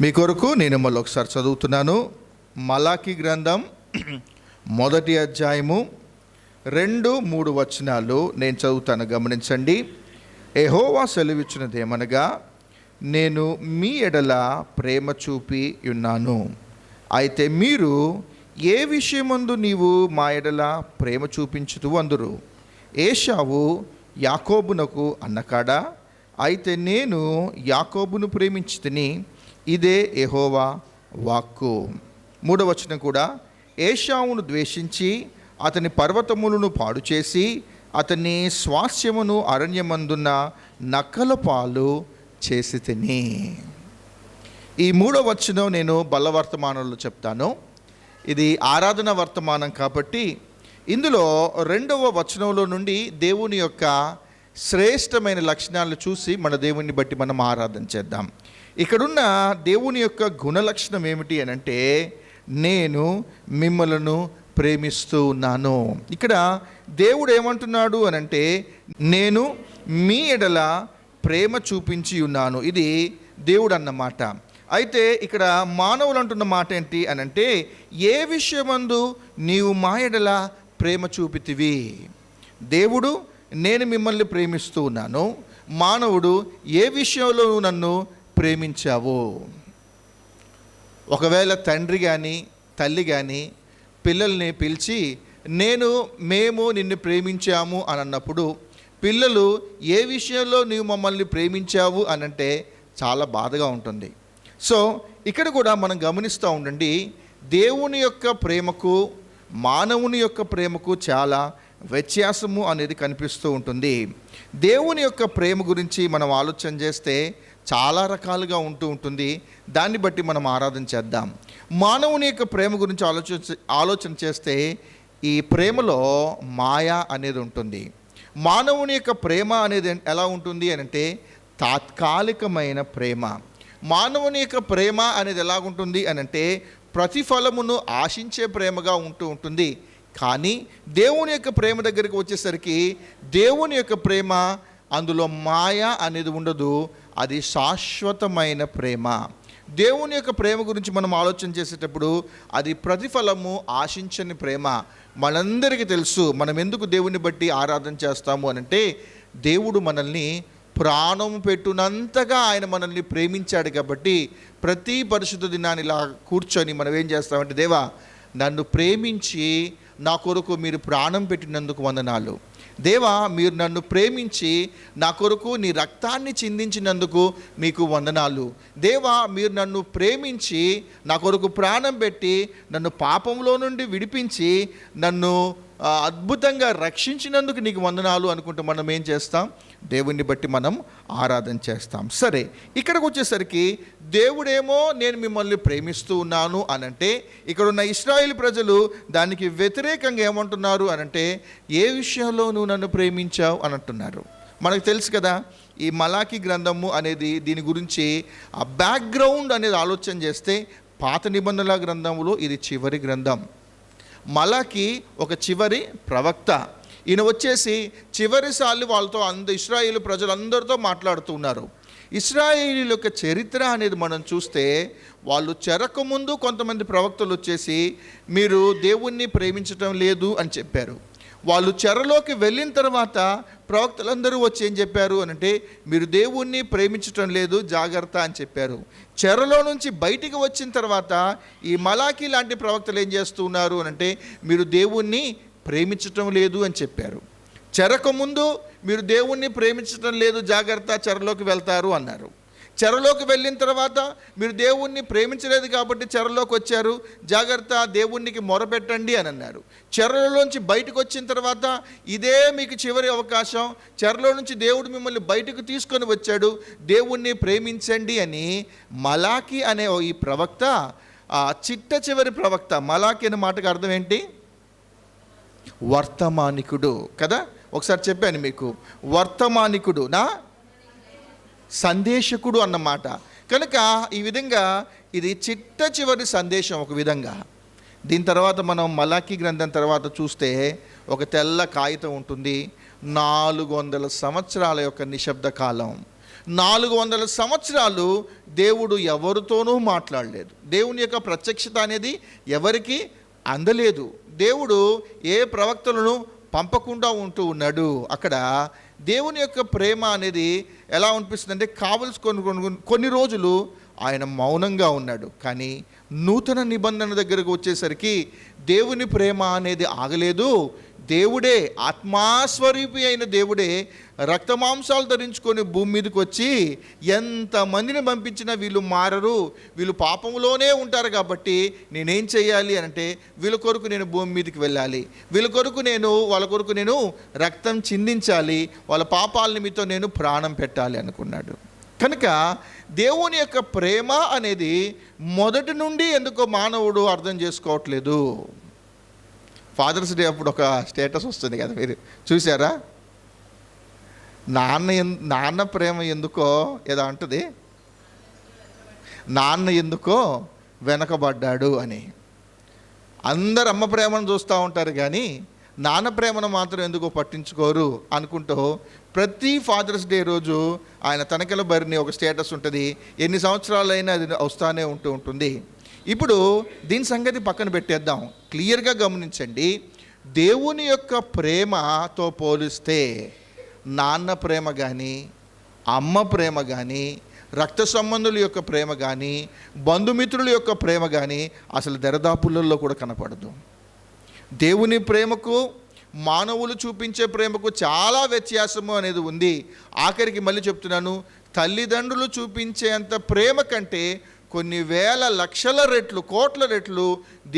మీ కొరకు నేను మళ్ళీ ఒకసారి చదువుతున్నాను. మలాకి గ్రంథం మొదటి అధ్యాయము రెండు మూడు వచనాలు నేను చదువుతాను. గమనించండి. ఎహోవా సెలవిచ్చినదేమనగా నేను మీ ఎడల ప్రేమ చూపి ఉన్నాను. అయితే మీరు ఏ విషయమందు నీవు మా ఎడల ప్రేమ చూపించుతూ అందురు ఏషావు యాకోబునకు అన్నకాడా? అయితే నేను యాకోబును ప్రేమించితిని ఇదే ఎహోవా వాక్కు. మూడవచనం కూడా ఏషావును ద్వేషించి అతని పర్వతములను పాడు చేసి అతని స్వాస్యమును అరణ్యమందున్న నక్కల పాలు చేసి తిని. ఈ మూడో వచనం నేను బల్ల వర్తమానంలో చెప్తాను. ఇది ఆరాధన వర్తమానం కాబట్టి ఇందులో రెండవ వచనంలో నుండి దేవుని యొక్క శ్రేష్టమైన లక్షణాలను చూసి మన దేవుని బట్టి మనం ఆరాధన చేద్దాం. ఇక్కడున్న దేవుని యొక్క గుణ లక్షణం ఏమిటి అని అంటే నేను మిమ్మలను ప్రేమిస్తూ ఉన్నాను. ఇక్కడ దేవుడు ఏమంటున్నాడు అని అంటే నేను మీ ఎడల ప్రేమ చూపించి ఉన్నాను. ఇది దేవుడు అన్నమాట అయితే ఇక్కడ మానవులు అంటున్న మాట ఏంటి అని అంటే ఏ విషయమందు నీవు మా ఎడల ప్రేమ చూపితివి? దేవుడు నేను మిమ్మల్ని ప్రేమిస్తూ ఉన్నాను. మానవుడు ఏ విషయంలో నన్ను ప్రేమించావు. ఒకవేళ తండ్రి కానీ తల్లి కానీ పిల్లల్ని పిలిచి నేను మేము నిన్ను ప్రేమించాము అని అన్నప్పుడు పిల్లలు ఏ విషయంలో నీవు మమ్మల్ని ప్రేమించావు అని అంటే చాలా బాధగా ఉంటుంది. సో ఇక్కడ కూడా మనం గమనిస్తూ ఉండండి దేవుని యొక్క ప్రేమకు మానవుని యొక్క ప్రేమకు చాలా వ్యత్యాసము అనేది కనిపిస్తూ ఉంటుంది. దేవుని యొక్క ప్రేమ గురించి మనం ఆలోచన చేస్తే చాలా రకాలుగా ఉంటూ ఉంటుంది. దాన్ని బట్టి మనం ఆరాధన చేద్దాం. మానవుని యొక్క ప్రేమ గురించి ఆలోచన ఆలోచన చేస్తే ఈ ప్రేమలో మాయ అనేది ఉంటుంది. మానవుని యొక్క ప్రేమ అనేది ఎలా ఉంటుంది అని అంటే తాత్కాలికమైన ప్రేమ. మానవుని యొక్క ప్రేమ అనేది ఎలాగుంటుంది అని అంటే ప్రతిఫలమును ఆశించే ప్రేమగా ఉంటూ ఉంటుంది. కానీ దేవుని యొక్క ప్రేమ దగ్గరికి వచ్చేసరికి దేవుని యొక్క ప్రేమ అందులో మాయ అనేది ఉండదు. అది శాశ్వతమైన ప్రేమ. దేవుని యొక్క ప్రేమ గురించి మనం ఆలోచన చేసేటప్పుడు అది ప్రతిఫలము ఆశించని ప్రేమ. మనందరికీ తెలుసు మనం ఎందుకు దేవుని బట్టి ఆరాధన చేస్తాము అని అంటే దేవుడు మనల్ని ప్రాణం పెట్టునంతగా ఆయన మనల్ని ప్రేమించాడు కాబట్టి ప్రతి పరిశుద్ధ దినాన్ని ఇలా కూర్చొని మనం ఏం చేస్తామంటే దేవా నన్ను ప్రేమించి నా కొరకు మీరు ప్రాణం పెట్టినందుకు వందనాలు. దేవా మీరు నన్ను ప్రేమించి నా కొరకు నీ రక్తాన్ని చిందించినందుకు మీకు వందనాలు. దేవా మీరు నన్ను ప్రేమించి నా కొరకు ప్రాణం పెట్టి నన్ను పాపంలో నుండి విడిపించి నన్ను అద్భుతంగా రక్షించినందుకు నీకు వందనాలు అనుకుంటూ మనం ఏం చేస్తాం? దేవుణ్ణి బట్టి మనం ఆరాధన చేస్తాం. సరే ఇక్కడికి వచ్చేసరికి దేవుడేమో నేను మిమ్మల్ని ప్రేమిస్తూ ఉన్నాను అనంటే ఇక్కడ ఉన్న ఇస్రాయిల్ ప్రజలు దానికి వ్యతిరేకంగా ఏమంటున్నారు అనంటే ఏ విషయంలో నువ్వు నన్ను ప్రేమించావు అని అంటున్నారు మనకు తెలుసు కదా ఈ మలాఖీ గ్రంథము అనేది దీని గురించి ఆ బ్యాక్గ్రౌండ్ అనేది ఆలోచన చేస్తే పాత నిబంధనల గ్రంథంలో ఇది చివరి గ్రంథం. మలకి ఒక చివరి ప్రవక్త. ఈయన వచ్చేసి చివరిసార్లు వాళ్ళతో అంద ఇస్రాయిల్ ప్రజలందరితో మాట్లాడుతూ ఉన్నారు. యొక్క చరిత్ర అనేది మనం చూస్తే వాళ్ళు చెరక ముందు కొంతమంది ప్రవక్తలు వచ్చేసి మీరు దేవుణ్ణి ప్రేమించటం లేదు అని చెప్పారు. వాళ్ళు చెరలోకి వెళ్ళిన తర్వాత ప్రవక్తలందరూ వచ్చి ఏం చెప్పారు అని అంటే మీరు దేవుణ్ణి ప్రేమించటం లేదు జాగ్రత్త అని చెప్పారు. చెరలో నుంచి బయటికి వచ్చిన తర్వాత ఈ మలాకి లాంటి ప్రవక్తలు ఏం చేస్తూ ఉన్నారు అని అంటే మీరు దేవుణ్ణి ప్రేమించటం లేదు అని చెప్పారు. చెరకు ముందు మీరు దేవుణ్ణి ప్రేమించటం లేదు జాగ్రత్త చెరలోకి వెళ్తారు అన్నారు. చెరలోకి వెళ్ళిన తర్వాత మీరు దేవుణ్ణి ప్రేమించలేదు కాబట్టి చెరలోకి వచ్చారు. జాగ్రత్త దేవుణ్ణికి మొరపెట్టండి అని అన్నారు. చెరలోంచి బయటకు వచ్చిన తర్వాత ఇదే మీకు చివరి అవకాశం. చెరలో నుంచి దేవుడు మిమ్మల్ని బయటకు తీసుకొని వచ్చాడు. దేవుణ్ణి ప్రేమించండి అని మలాకి అనే ఈ ప్రవక్త ఆ చిట్ట చివరి ప్రవక్త మలాకి అనే మాటకు అర్థం ఏంటి? వర్తమానికుడు. కదా? ఒకసారి చెప్పాను మీకు. వర్తమానికుడు. నా సందేశకుడు అన్నమాట. కనుక ఈ విధంగా ఇది చిట్ట చివరి సందేశం ఒక విధంగా. దీని తర్వాత మనం మలాఖీ గ్రంథం తర్వాత చూస్తే ఒక తెల్ల కాగితం ఉంటుంది. నాలుగు వందల సంవత్సరాల యొక్క నిశ్శబ్ద కాలం. నాలుగు వందల సంవత్సరాలు దేవుడు ఎవరితోనూ మాట్లాడలేదు. దేవుని యొక్క ప్రత్యక్షత అనేది ఎవరికి అందలేదు. దేవుడు ఏ ప్రవక్తలను పంపకుండా ఉంటూ ఉన్నాడు. అక్కడ దేవుని యొక్క ప్రేమ అనేది ఎలా అనిపిస్తుంది అంటే కావలసుకొని కొన్ని కొన్ని రోజులు ఆయన మౌనంగా ఉన్నాడు. కానీ నూతన నిబంధన దగ్గరకు వచ్చేసరికి దేవుని ప్రేమ అనేది ఆగలేదు. దేవుడే ఆత్మాస్వరూపి అయిన దేవుడే రక్తమాంసాలు ధరించుకొని భూమి మీదకి వచ్చి ఎంతమందిని పంపించినా వీళ్ళు మారరు వీళ్ళు పాపంలోనే ఉంటారు కాబట్టి నేనేం చేయాలి అంటే వీళ్ళ కొరకు నేను భూమి మీదకి వెళ్ళాలి వీళ్ళ కొరకు నేను వాళ్ళ కొరకు నేను రక్తం చిందించాలి వాళ్ళ పాపాల నిమిత్తం నేను ప్రాణం పెట్టాలి అనుకున్నాడు. కనుక దేవుని యొక్క ప్రేమ అనేది మొదటి నుండి ఎందుకో మానవుడు అర్థం చేసుకోవట్లేదు. ఫాదర్స్ డే అప్పుడు ఒక స్టేటస్ వస్తుంది కదా మీరు. చూసారా నాన్న నాన్న ప్రేమ ఎందుకో ఏదో అంటుంది. నాన్న ఎందుకో వెనకబడ్డాడు అని. అందరు అమ్మ ప్రేమను చూస్తూ ఉంటారు కానీ నాన్న ప్రేమను మాత్రం ఎందుకో పట్టించుకోరు అనుకుంటూ ప్రతి ఫాదర్స్ డే రోజు ఆయన తనకెల బరిని ఒక స్టేటస్ ఉంటుంది. ఎన్ని సంవత్సరాలైనా అది వస్తానే ఉంటూ ఉంటుంది. ఇప్పుడు దీని సంగతి పక్కన పెట్టేద్దాం. క్లియర్గా గమనించండి. దేవుని యొక్క ప్రేమతో పోలిస్తే నాన్న ప్రేమ కానీ అమ్మ ప్రేమ కానీ రక్త సంబంధుల యొక్క ప్రేమ కానీ బంధుమిత్రుల యొక్క ప్రేమ కానీ అసలు దరదాపులలో కూడా కనపడదు. దేవుని ప్రేమకు మానవులు చూపించే ప్రేమకు చాలా వ్యత్యాసము అనేది ఉంది. ఆఖరికి మళ్ళీ చెప్తున్నాను తల్లిదండ్రులు చూపించేంత ప్రేమ కంటే కొన్ని వేల లక్షల రెట్లు కోట్ల రెట్లు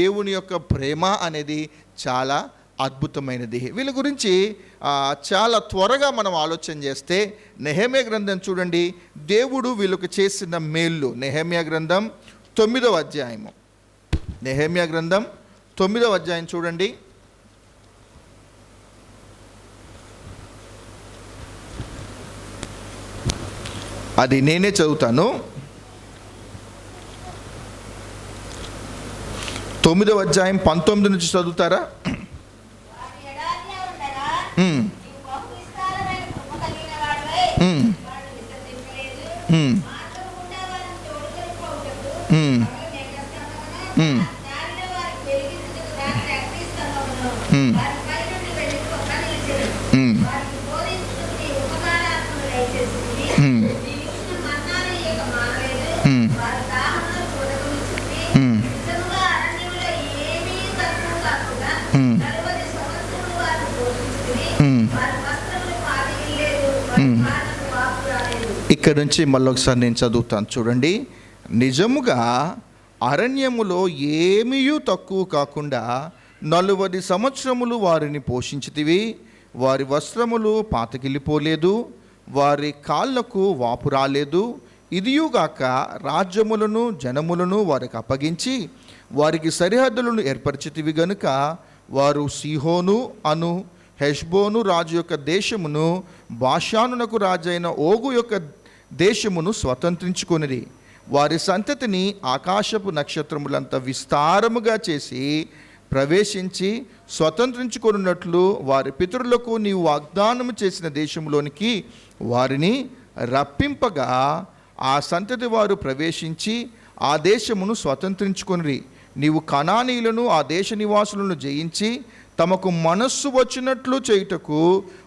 దేవుని యొక్క ప్రేమ అనేది చాలా అద్భుతమైనది. వీళ్ళ గురించి చాలా త్వరగా మనం ఆలోచన చేస్తే నెహమ్య గ్రంథం చూడండి. దేవుడు వీళ్ళకు చేసిన మేళ్ళు నెహమ్య గ్రంథం తొమ్మిదవ అధ్యాయము. నెహమ్య గ్రంథం తొమ్మిదవ అధ్యాయం చూడండి. అది నేనే చదువుతాను. తొమ్మిదవ అధ్యాయం పంతొమ్మిది నుంచి చదువుతారా? వారి ఇక్కడ నుంచి మళ్ళీ ఒకసారి నేను చదువుతాను. చూడండి. నిజముగా అరణ్యములో ఏమీయూ తక్కువ కాకుండా నలువది సంవత్సరములు వారిని పోషించితివి. వారి వస్త్రములు పాతకిల్లిపోలేదు వారి కాళ్ళకు వాపు రాలేదు. ఇదియుగాక రాజ్యములను జనములను వారికి అప్పగించి వారికి సరిహద్దులను ఏర్పరిచితివి గనుక వారు సిహోను అను హెష్బోను రాజు యొక్క దేశమును బాషానునకు రాజైన ఓగు యొక్క దేశమును స్వతంత్రించుకొనిది వారి సంతతిని ఆకాశపు నక్షత్రములంత విస్తారముగా చేసి ప్రవేశించి స్వతంత్రించుకొనున్నట్లు వారి పితరులకు నీవు వాగ్దానము చేసిన దేశంలోనికి వారిని రప్పింపగా ఆ సంతతి వారు ప్రవేశించి ఆ దేశమును స్వతంత్రించుకుని నీవు కణానీయులను ఆ దేశ నివాసులను జయించి తమకు మనస్సు వచ్చినట్లు చేయుటకు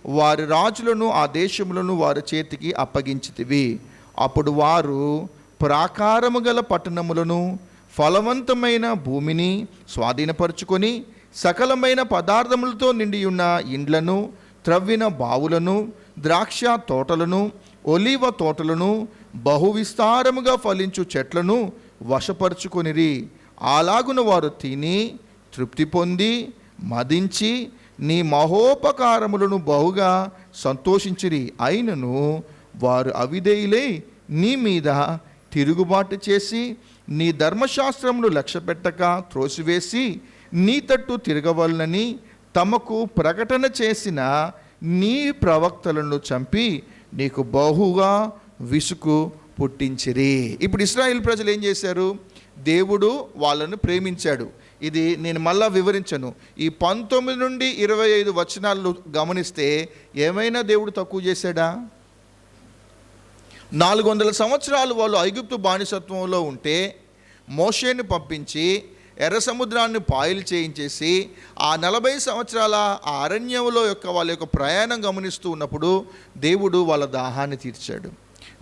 వారి రాజులను ఆ దేశములను వారి చేతికి అప్పగించితివి. అప్పుడు వారు ప్రాకారము గల పట్టణములను ఫలవంతమైన భూమిని స్వాధీనపరుచుకొని సకలమైన పదార్థములతో నిండి ఉన్న ఇండ్లను త్రవ్విన బావులను ద్రాక్ష తోటలను ఒలివ తోటలను బహువిస్తారముగా ఫలించు చెట్లను వశపరుచుకొనిరి. అలాగున వారు తిని తృప్తి పొంది మదించి నీ మహోపకారములను బహుగా సంతోషించిరి. అయినను వారు అవిధేయులై నీ మీద తిరుగుబాటు చేసి నీ ధర్మశాస్త్రమును లక్ష్యపెట్టక త్రోసివేసి నీ తట్టు తిరగవలనని తమకు ప్రకటన చేసిన నీ ప్రవక్తలను చంపి నీకు బహుగా విసుగు పుట్టించిరి. ఇప్పుడు ఇస్రాయిల్ ప్రజలు ఏం చేశారు? దేవుడు వాళ్ళను ప్రేమించాడు. ఇది నేను మళ్ళా వివరించను. ఈ పంతొమ్మిది నుండి ఇరవై ఐదు వచనాలు గమనిస్తే ఏమైనా దేవుడు తక్కువ చేశాడా? నాలుగు వందల సంవత్సరాలు వాళ్ళు ఐగుప్తు బానిసత్వంలో ఉంటే మోషేని పంపించి ఎర్ర సముద్రాన్ని పాయలు చేయించేసి ఆ నలభై సంవత్సరాల ఆ అరణ్యంలో యొక్క వాళ్ళ యొక్క ప్రయాణం గమనిస్తూ ఉన్నప్పుడు దేవుడు వాళ్ళ దాహాన్ని తీర్చాడు.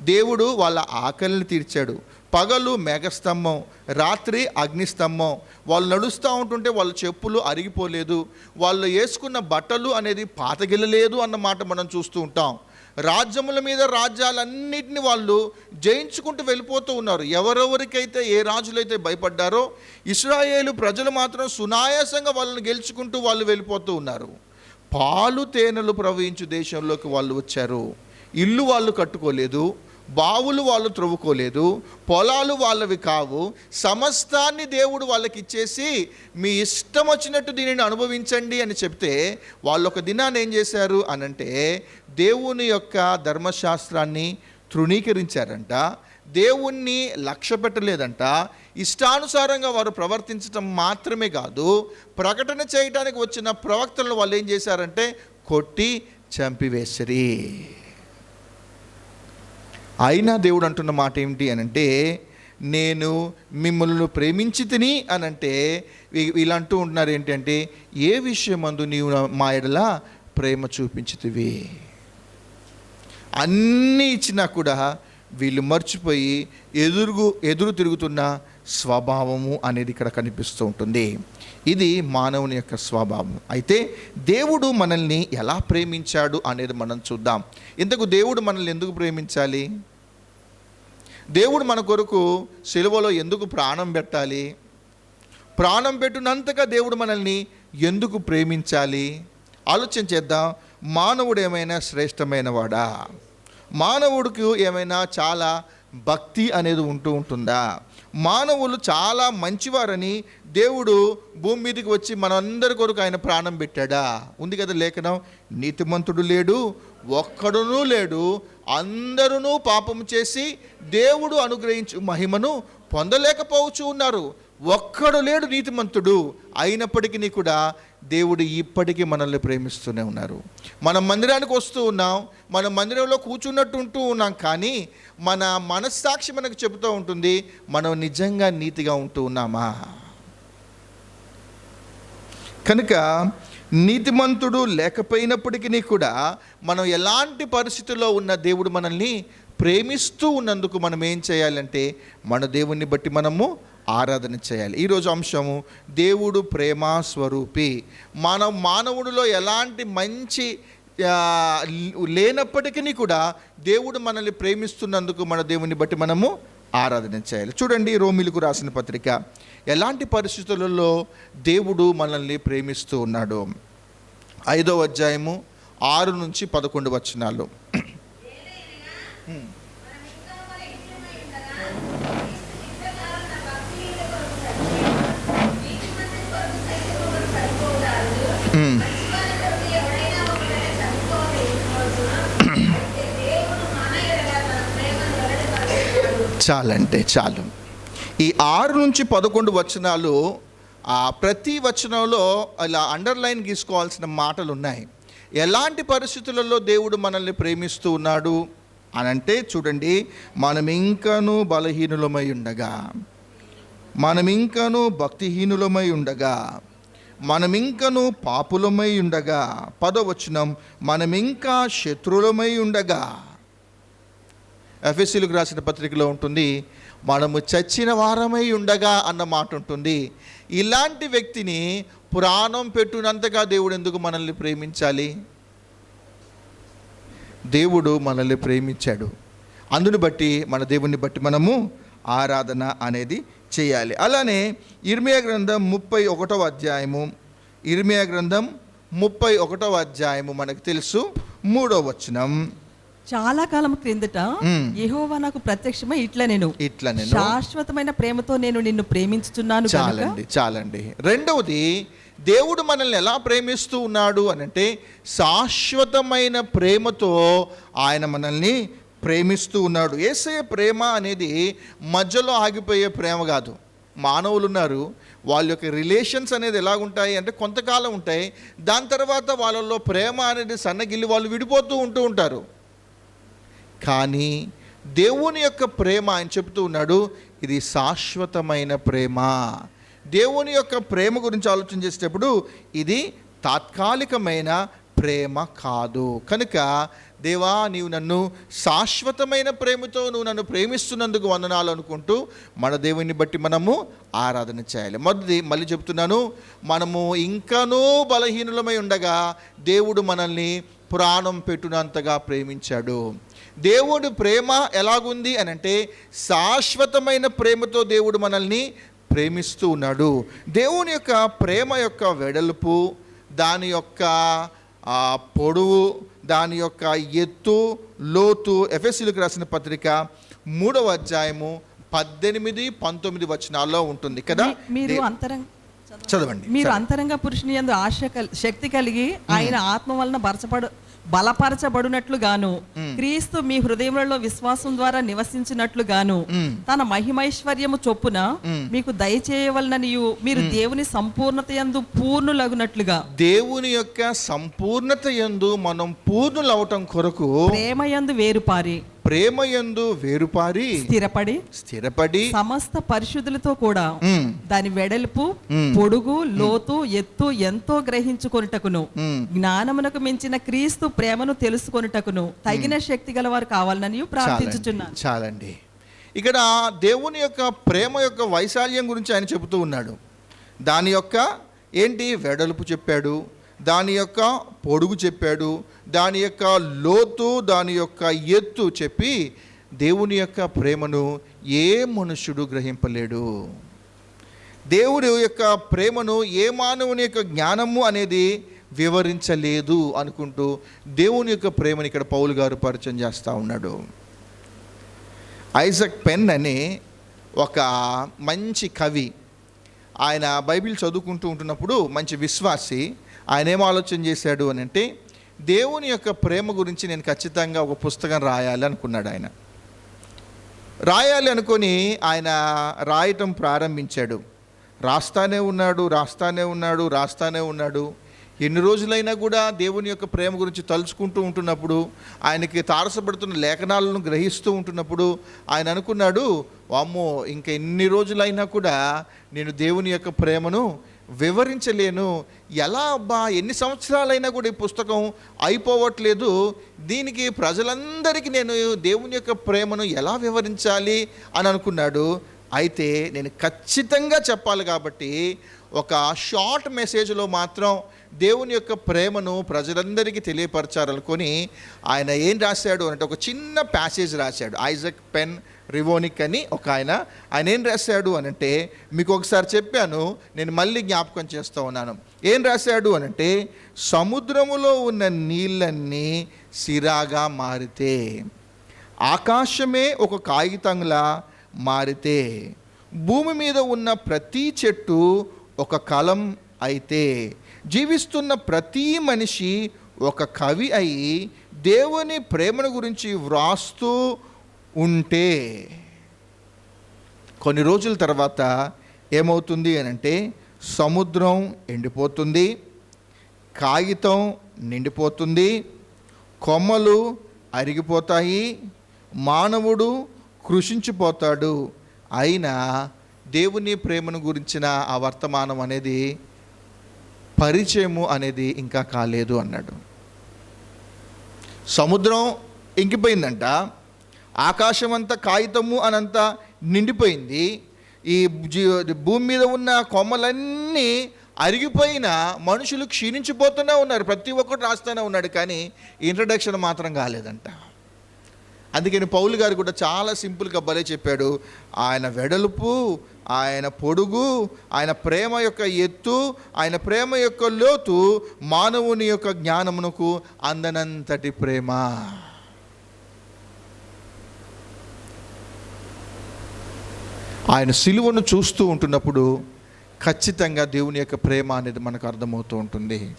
దేవుడు వాళ్ళ ఆకలిని తీర్చాడు. పగలు మేఘస్తంభం రాత్రి అగ్నిస్తంభం. వాళ్ళు నడుస్తూ ఉంటుంటే వాళ్ళ చెప్పులు అరిగిపోలేదు. వాళ్ళు వేసుకున్న బట్టలు అనేది పాతగిల్లలేదు అన్నమాట మనం చూస్తూ ఉంటాం. రాజ్యముల మీద రాజ్యాలన్నింటినీ వాళ్ళు జయించుకుంటూ వెళ్ళిపోతూ ఉన్నారు. ఎవరెవరికైతే ఏ రాజులైతే భయపడ్డారో ఇస్రాయేలు ప్రజలు మాత్రం సునాయాసంగా వాళ్ళని గెలుచుకుంటూ వాళ్ళు వెళ్ళిపోతూ ఉన్నారు. పాలు తేనెలు ప్రవహించు దేశంలోకి వాళ్ళు వచ్చారు. ఇల్లు వాళ్ళు కట్టుకోలేదు. బావులు వాళ్ళు త్రవ్వుకోలేదు పొలాలు వాళ్ళవి కావు సమస్తాన్ని దేవుడు వాళ్ళకి ఇచ్చేసి మీ ఇష్టం వచ్చినట్టు దీనిని అనుభవించండి అని చెప్తే వాళ్ళు ఒక దినాన్ని ఏం చేశారు అనంటే దేవుని యొక్క ధర్మశాస్త్రాన్ని తృణీకరించారంట. దేవుణ్ణి లక్ష్య పెట్టలేదంట. ఇష్టానుసారంగా వారు ప్రవర్తించటం మాత్రమే కాదు ప్రకటన చేయడానికి వచ్చిన ప్రవక్తలను వాళ్ళు ఏం చేశారంటే కొట్టి చంపివేసిరి. అయినా దేవుడు అంటున్న మాట ఏమిటి అని అంటే నేను మిమ్మల్ని ప్రేమించి తిని అని అంటే వీళ్ళు అంటూ ఉంటున్నారు ఏంటంటే ఏ విషయం అందు నీవు నా- మా ఎడల ప్రేమ చూపించితివి. అన్నీ ఇచ్చినా కూడా వీళ్ళు మర్చిపోయి ఎదురుగు ఎదురు తిరుగుతున్న స్వభావము అనేది ఇక్కడ కనిపిస్తూ ఉంటుంది. ఇది మానవుని యొక్క స్వభావం. అయితే దేవుడు మనల్ని ఎలా ప్రేమించాడు అనేది మనం చూద్దాం. ఇంతకు దేవుడు మనల్ని ఎందుకు ప్రేమించాలి? దేవుడు మన కొరకు సెలవులో ఎందుకు ప్రాణం పెట్టాలి? ప్రాణం పెట్టినంతగా దేవుడు మనల్ని ఎందుకు ప్రేమించాలి? ఆలోచన చేద్దాం. మానవుడు ఏమైనా శ్రేష్టమైనవాడా? మానవుడికి ఏమైనా చాలా భక్తి అనేది ఉంటూ ఉంటుందా? మానవులు చాలా మంచివారని దేవుడు భూమి మీదకి వచ్చి మనందరి కొరకు ఆయన ప్రాణం పెట్టాడా? ఉంది కదా లేఖనం. నీతిమంతుడు లేడు ఒక్కడునూ లేడు అందరూ పాపం చేసి దేవుడు అనుగ్రహించు మహిమను పొందలేకపోవచ్చు ఉన్నారు. ఒక్కడు లేడు నీతిమంతుడు. అయినప్పటికీ కూడా దేవుడు ఇప్పటికీ మనల్ని ప్రేమిస్తూనే ఉన్నారు. మనం మందిరానికి వస్తూ ఉన్నాం మన మందిరంలో కూర్చున్నట్టు ఉంటూ ఉన్నాం కానీ మన మనస్సాక్షి మనకు చెబుతూ ఉంటుంది మనం నిజంగా నీతిగా ఉంటూ ఉన్నామా? కనుక నీతిమంతుడు లేకపోయినప్పటికీ కూడా మనం ఎలాంటి పరిస్థితుల్లో ఉన్న దేవుడు మనల్ని ప్రేమిస్తూ ఉన్నందుకు మనం ఏం చేయాలంటే మన దేవుణ్ణి బట్టి మనము ఆరాధన చేయాలి. ఈరోజు అంశము దేవుడు ప్రేమ స్వరూపి. మనం మానవుడిలో ఎలాంటి మంచి లేనప్పటికీ కూడా దేవుడు మనల్ని ప్రేమిస్తున్నందుకు మన దేవుని బట్టి మనము ఆరాధన చేయాలి. చూడండి రోమిలకు రాసిన పత్రిక. ఎలాంటి పరిస్థితులలో దేవుడు మనల్ని ప్రేమిస్తూ ఉన్నాడు? ఐదో అధ్యాయము ఆరు నుంచి పదకొండు వచనాలు. చాలంటే చాలు. ఈ ఆరు నుంచి పదకొండు వచనాలు ఆ ప్రతి వచనంలో ఇలా అండర్లైన్ గీసుకోవాల్సిన మాటలు ఉన్నాయి ఎలాంటి పరిస్థితులలో దేవుడు మనల్ని ప్రేమిస్తూ ఉన్నాడు? అని అంటే చూడండి మనం ఇంకనూ బలహీనులమై ఉండగా. మనం ఇంకనూ భక్తిహీనులమై ఉండగా. మనమింకను పాపులమై ఉండగా పదవచనం మనమింకా శత్రులమై ఉండగా. ఎఫ్ఎస్సీలకు రాసిన పత్రికలో ఉంటుంది మనము చచ్చిన వారమై ఉండగా అన్న మాట ఉంటుంది. ఇలాంటి వ్యక్తిని పురాణం పెట్టునంతగా దేవుడు ఎందుకు మనల్ని ప్రేమించాలి? దేవుడు మనల్ని ప్రేమించాడు. అందుని బట్టి మన దేవుణ్ణి బట్టి మనము ఆరాధన అనేది చేయాలి. అలానే ఇర్మియా గ్రంథం ముప్పై ఒకటవ అధ్యాయము ఇర్మియా గ్రంథం ముప్పై ఒకటవ అధ్యాయము మనకు తెలుసు. మూడవ వచనం. చాలా కాలం క్రిందట. యెహోవా నాకు ప్రత్యక్షమై ఇట్లా నేను. ఇట్లా నేను శాశ్వతమైన ప్రేమతో నేను నిన్ను ప్రేమించుతున్నాను చాలండి చాలండి. రెండవది దేవుడు మనల్ని ఎలా ప్రేమిస్తూ ఉన్నాడు అని అంటే శాశ్వతమైన ప్రేమతో ఆయన మనల్ని ప్రేమిస్తూ ఉన్నాడు. ఏసయ ప్రేమ అనేది మధ్యలో ఆగిపోయే ప్రేమ కాదు. మానవులు ఉన్నారు వాళ్ళ యొక్క రిలేషన్స్ అనేది ఎలాగుంటాయి అంటే కొంతకాలం ఉంటాయి. దాని తర్వాత వాళ్ళల్లో ప్రేమ అనేది సన్నగిల్లి వాళ్ళు విడిపోతూ ఉంటూ ఉంటారు. కానీ దేవుని యొక్క ప్రేమ ఆయన చెబుతూ ఉన్నాడు ఇది శాశ్వతమైన ప్రేమ. దేవుని యొక్క ప్రేమ గురించి ఆలోచన చేసేటప్పుడు ఇది తాత్కాలికమైన ప్రేమ కాదు. కనుక దేవా నీవు నన్ను శాశ్వతమైన ప్రేమతో నువ్వు నన్ను ప్రేమిస్తున్నందుకు వందనాలు అనుకుంటూ మన దేవుని బట్టి మనము ఆరాధన చేయాలి. మొదటి మళ్ళీ చెప్తున్నాను మనము ఇంకనూ బలహీనులమై ఉండగా దేవుడు మనల్ని ప్రాణం పెట్టునంతగా ప్రేమించాడు. దేవుడు ప్రేమ ఎలాగుంది అని అంటే శాశ్వతమైన ప్రేమతో దేవుడు మనల్ని ప్రేమిస్తూ ఉన్నాడు. దేవుని యొక్క ప్రేమ యొక్క వెడల్పు దాని యొక్క ఆ, పొడవు దాని యొక్క ఎత్తు లోతు ఎఫ్ఎస్సీలకు రాసిన పత్రిక మూడవ అధ్యాయము పద్దెనిమిది పంతొమ్మిది వచనాల్లో ఉంటుంది కదా మీరు అంతరంగ చదవండి మీరు. అంతరంగ పురుషుని యందు ఆశ శక్తి కలిగి ఆయన ఆత్మ వలన బరచబడు బలపరచబడినట్లు గాను క్రీస్తు మీ హృదయములలో విశ్వాసం ద్వారా నివసించినట్లు గాను మ్మ్. తన మహిమైశ్వర్యము చొప్పున మీకు దయచేయవలననియు మీరు దేవుని సంపూర్ణత యందు పూర్ణులగునట్లుగా. దేవుని యొక్క సంపూర్ణత యందు మనం పూర్ణులవటం కొరకు ప్రేమ యందు వేరుపారి. ప్రేమ యందు వేరుపారి స్థిరపడి స్థిరపడి సమస్త పరిశుద్ధులతో కూడా దాని వెడల్పు. పొడుగు లోతు ఎత్తు ఎంతో గ్రహించుకొనుటకును. జ్ఞానమునకు మించిన క్రీస్తు ప్రేమను తెలుసుకొనుటకును. తగిన శక్తి గలవారు కావాలని ప్రార్థించుచున్నాను. చాలండి. ఇక్కడ దేవుని యొక్క ప్రేమ యొక్క వైశాల్యం గురించి ఆయన చెబుతూ ఉన్నాడు. దాని యొక్క ఏంటి? వెడల్పు చెప్పాడు. దాని యొక్క పొడుగు చెప్పాడు దాని యొక్క లోతు దాని యొక్క ఎత్తు చెప్పి దేవుని యొక్క ప్రేమను ఏ మనుష్యుడు గ్రహింపలేడు. దేవుడు యొక్క ప్రేమను ఏ మానవుని యొక్క జ్ఞానము అనేది వివరించలేదు అనుకుంటూ దేవుని యొక్క ప్రేమని ఇక్కడ పౌలు గారు పరిచయం చేస్తూ ఉన్నాడు. ఐజక్ పెన్ అని ఒక మంచి కవి ఆయన బైబిల్ చదువుకుంటూ ఉంటున్నప్పుడు మంచి విశ్వాసి ఆయన ఏం ఆలోచన చేశాడు అని అంటే దేవుని యొక్క ప్రేమ గురించి నేను ఖచ్చితంగా ఒక పుస్తకం రాయాలి అనుకున్నాడు ఆయన. రాయాలి అనుకొని ఆయన రాయటం ప్రారంభించాడు. రాస్తానే ఉన్నాడు రాస్తానే ఉన్నాడు రాస్తానే ఉన్నాడు. ఎన్ని రోజులైనా కూడా దేవుని యొక్క ప్రేమ గురించి తలుచుకుంటూ ఉంటున్నప్పుడు ఆయనకి తారసపడుతున్న లేఖనాలను గ్రహిస్తూ ఉంటున్నప్పుడు ఆయన అనుకున్నాడు వామ్మో ఇంకా ఎన్ని రోజులైనా కూడా నేను దేవుని యొక్క ప్రేమను వివరించలేను. ఎలా అబ్బా ఎన్ని సంవత్సరాలైనా కూడా ఈ పుస్తకం అయిపోవట్లేదు. దీనికి ప్రజలందరికీ నేను దేవుని యొక్క ప్రేమను ఎలా వివరించాలి అని అనుకున్నాడు. అయితే నేను ఖచ్చితంగా చెప్పాలి కాబట్టి ఒక షార్ట్ మెసేజ్లో మాత్రం దేవుని యొక్క ప్రేమను ప్రజలందరికీ తెలియపరచాలనుకొని ఆయన ఏం రాశాడు అంటే ఒక చిన్న ప్యాసేజ్ రాశాడు. ఐజక్ పెన్ రివోనిక్ అని ఒక ఆయన. ఆయన ఏం రాశాడు అని అంటే మీకు ఒకసారి చెప్పాను నేను మళ్ళీ జ్ఞాపకం చేస్తూ ఉన్నాను. ఏం రాశాడు అని అంటే సముద్రములో ఉన్న నీళ్ళన్నీ సిరాగా మారితే ఆకాశమే ఒక కాగితంలా మారితే భూమి మీద ఉన్న ప్రతి చెట్టు ఒక కలం అయితే జీవిస్తున్న ప్రతి మనిషి ఒక కవి అయి దేవుని ప్రేమను గురించి వ్రాస్తూ ఉంటే కొన్ని రోజుల తర్వాత ఏమవుతుంది అని అంటే సముద్రం ఎండిపోతుంది కాగితం నిండిపోతుంది కొమ్మలు అరిగిపోతాయి మానవుడు కృషించిపోతాడు. అయినా దేవుని ప్రేమను గురించిన ఆ వర్తమానం అనేది పరిచయము అనేది ఇంకా కాలేదు అన్నాడు. సముద్రం ఇంకిపోయిందంట. ఆకాశం అంతా కాగితము అనంతా నిండిపోయింది. ఈ జీ- భూమి మీద ఉన్న కొమ్మలన్నీ అరిగిపోయిన మనుషులు క్షీణించిపోతూనే ఉన్నారు. ప్రతి ఒక్కరు రాస్తూనే ఉన్నాడు కానీ ఇంట్రడక్షన్ మాత్రం కాలేదంట. అందుకని పౌలు గారు కూడా చాలా సింపుల్గా భలే చెప్పాడు. ఆయన వెడల్పు ఆయన పొడుగు ఆయన ప్రేమ యొక్క ఎత్తు ఆయన ప్రేమ యొక్క లోతు మానవుని యొక్క జ్ఞానమునకు అందనంతటి ప్రేమ. ఆయన సిలువను చూస్తూ ఉంటున్నప్పుడు ఖచ్చితంగా దేవుని యొక్క ప్రేమ అనేది మనకు అర్థమవుతూ ఉంటుంది.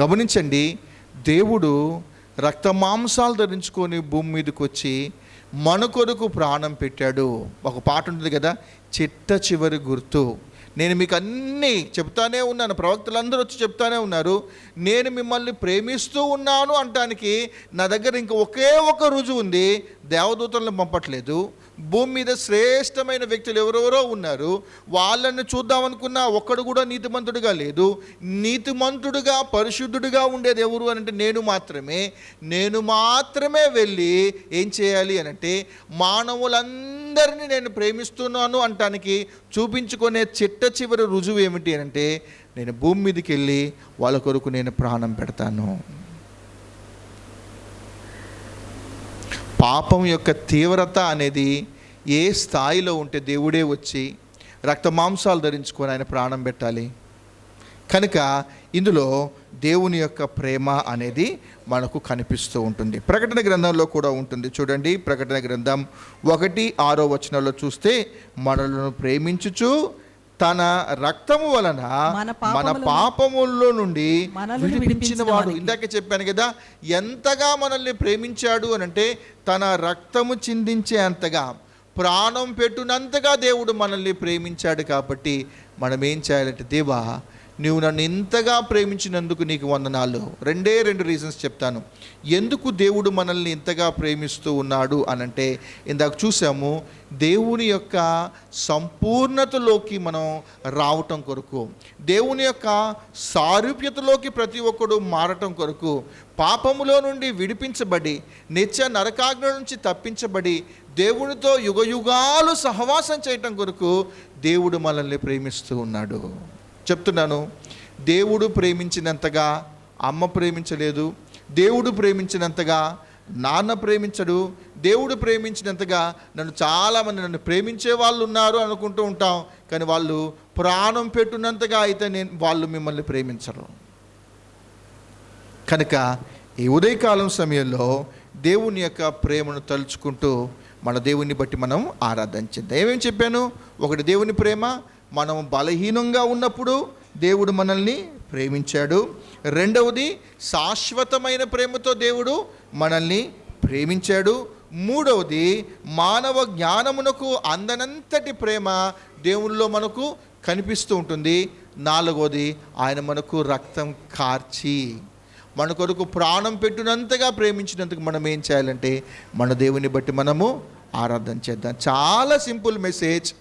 గమనించండి దేవుడు రక్త మాంసాలు ధరించుకొని భూమి మీదకి వచ్చి మన కొరకు ప్రాణం పెట్టాడు. ఒక పాట ఉంటుంది కదా చిట్ట చివరి గుర్తు. నేను మీకు అన్నీ చెప్తానే ఉన్నాను. ప్రవక్తలందరూ వచ్చి చెప్తానే ఉన్నారు. నేను మిమ్మల్ని ప్రేమిస్తూ ఉన్నాను అంటానికి నా దగ్గర ఇంక ఒకే ఒక రుజువు ఉంది. దేవదూతలను పంపట్లేదు. భూమి మీద శ్రేష్టమైన వ్యక్తులు ఎవరెవరో ఉన్నారు వాళ్ళని చూద్దామనుకున్నా ఒక్కడు కూడా నీతిమంతుడిగా లేదు. నీతిమంతుడుగా పరిశుద్ధుడిగా ఉండేది ఎవరు అని అంటే నేను మాత్రమే. నేను మాత్రమే వెళ్ళి ఏం చేయాలి అని అంటే మానవులందరినీ నేను ప్రేమిస్తున్నాను అంటానికి చూపించుకునే చిట్ట చివరి రుజువు ఏమిటి అని అంటే నేను భూమి మీదకి వెళ్ళి వాళ్ళ కొరకు నేను ప్రాణం పెడతాను. పాపం యొక్క తీవ్రత అనేది ఏ స్థాయిలో ఉంటే దేవుడే వచ్చి రక్త మాంసాలు ధరించుకొని ఆయన ప్రాణం పెట్టాలి. కనుక ఇందులో దేవుని యొక్క ప్రేమ అనేది మనకు కనిపిస్తూ ఉంటుంది. ప్రకటన గ్రంథంలో కూడా ఉంటుంది. చూడండి ప్రకటన గ్రంథం ఒకటి ఆరో వచనంలో చూస్తే మనలను ప్రేమించుచు తన రక్తము వలన మన పాపముల్లో నుండి విడిపించిన వాడు. ఇందాక చెప్పాను కదా ఎంతగా మనల్ని ప్రేమించాడు అని అంటే తన రక్తము చిందించే అంతగా ప్రాణం పెట్టునంతగా దేవుడు మనల్ని ప్రేమించాడు కాబట్టి మనం ఏం చేయాలంటే దేవా నువ్వు నన్ను ఇంతగా ప్రేమించినందుకు నీకు వందనాలు. రెండే రెండు రీజన్స్ చెప్తాను. ఎందుకు దేవుడు మనల్ని ఇంతగా ప్రేమిస్తూ ఉన్నాడు అనంటే ఇందాక చూసాము దేవుని యొక్క సంపూర్ణతలోకి మనం రావటం కొరకు దేవుని యొక్క సారూప్యతలోకి ప్రతి ఒక్కడు మారటం కొరకు పాపములో నుండి విడిపించబడి నిత్య నరకాగ్ని నుంచి తప్పించబడి దేవునితో యుగయుగాలు సహవాసం చేయటం కొరకు దేవుడు మనల్ని ప్రేమిస్తూ ఉన్నాడు. చెప్తున్నాను. దేవుడు ప్రేమించినంతగా అమ్మ ప్రేమించలేదు. దేవుడు ప్రేమించినంతగా నాన్న ప్రేమించడు. దేవుడు ప్రేమించినంతగా నన్ను చాలామంది నన్ను ప్రేమించే వాళ్ళు ఉన్నారు అనుకుంటూ ఉంటాం. కానీ వాళ్ళు ప్రాణం పెట్టున్నంతగా అయితే నేను వాళ్ళు మిమ్మల్ని ప్రేమించరు. కనుక ఈ ఉదయకాలం సమయంలో దేవుని యొక్క ప్రేమను తలుచుకుంటూ మన దేవుని బట్టి మనం ఆరాధించింది ఏమేమి చెప్పాను? ఒకటి దేవుని ప్రేమ మనం బలహీనంగా ఉన్నప్పుడు దేవుడు మనల్ని ప్రేమించాడు. రెండవది శాశ్వతమైన ప్రేమతో దేవుడు మనల్ని ప్రేమించాడు. మూడవది మానవ జ్ఞానమునకు అందనంతటి ప్రేమ దేవుల్లో మనకు కనిపిస్తూ ఉంటుంది. నాలుగవది ఆయన మనకు రక్తం కార్చి మన కొరకు ప్రాణం పెట్టినంతగా ప్రేమించినందుకు మనం ఏం చేయాలంటే మన దేవుని బట్టి మనము ఆరాధన చేద్దాం. చాలా సింపుల్ మెసేజ్.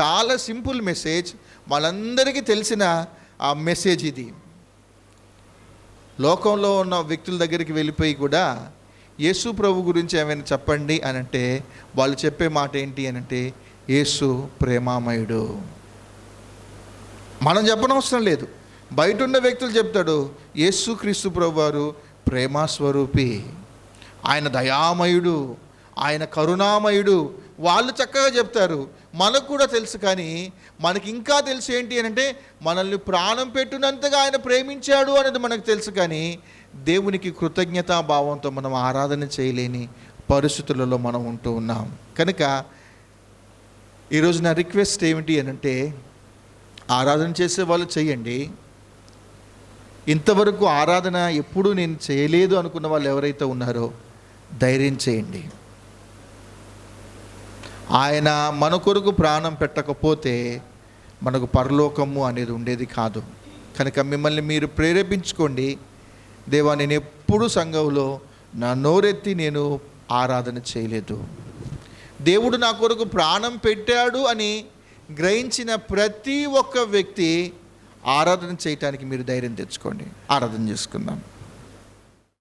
చాలా సింపుల్ మెసేజ్ వాళ్ళందరికీ తెలిసిన ఆ మెసేజ్ ఇది. లోకంలో ఉన్న వ్యక్తుల దగ్గరికి వెళ్ళిపోయి కూడా యేసు ప్రభు గురించి ఏమైనా చెప్పండి అని అంటే వాళ్ళు చెప్పే మాట ఏంటి అని అంటే యేసు ప్రేమామయుడు. మనం చెప్పనవసరం లేదు. బయట ఉన్న వ్యక్తులు చెప్తాడు యేసు క్రీస్తు ప్రభు వారు ప్రేమాస్వరూపి. ఆయన దయామయుడు. ఆయన కరుణామయుడు. వాళ్ళు చక్కగా చెప్తారు మనకు కూడా తెలుసు కానీ మనకి ఇంకా తెలుసు ఏంటి అని అంటే మనల్ని ప్రాణం పెట్టినంతగా ఆయన ప్రేమించాడు అనేది మనకు తెలుసు కానీ దేవునికి కృతజ్ఞతా భావంతో మనం ఆరాధన చేయలేని పరిస్థితులలో మనం ఉంటూ ఉన్నాం. కనుక ఈరోజు నా రిక్వెస్ట్ ఏమిటి అని అంటే ఆరాధన చేసే వాళ్ళు చేయండి. ఇంతవరకు ఆరాధన ఎప్పుడూ నేను చేయలేదు అనుకున్న వాళ్ళు ఎవరైతే ఉన్నారో ధైర్యం చేయండి. ఆయన మన కొరకు ప్రాణం పెట్టకపోతే మనకు పరలోకము అనేది ఉండేది కాదు. కనుక మిమ్మల్ని మీరు ప్రేరేపించుకోండి. దేవా నేను ఎప్పుడు సంఘంలో నా నోరెత్తి నేను ఆరాధన చేయలేదు. దేవుడు నా కొరకు ప్రాణం పెట్టాడు అని గ్రహించిన ప్రతి ఒక్క వ్యక్తి ఆరాధన చేయటానికి మీరు ధైర్యం తెచ్చుకోండి. ఆరాధన చేసుకుందాం.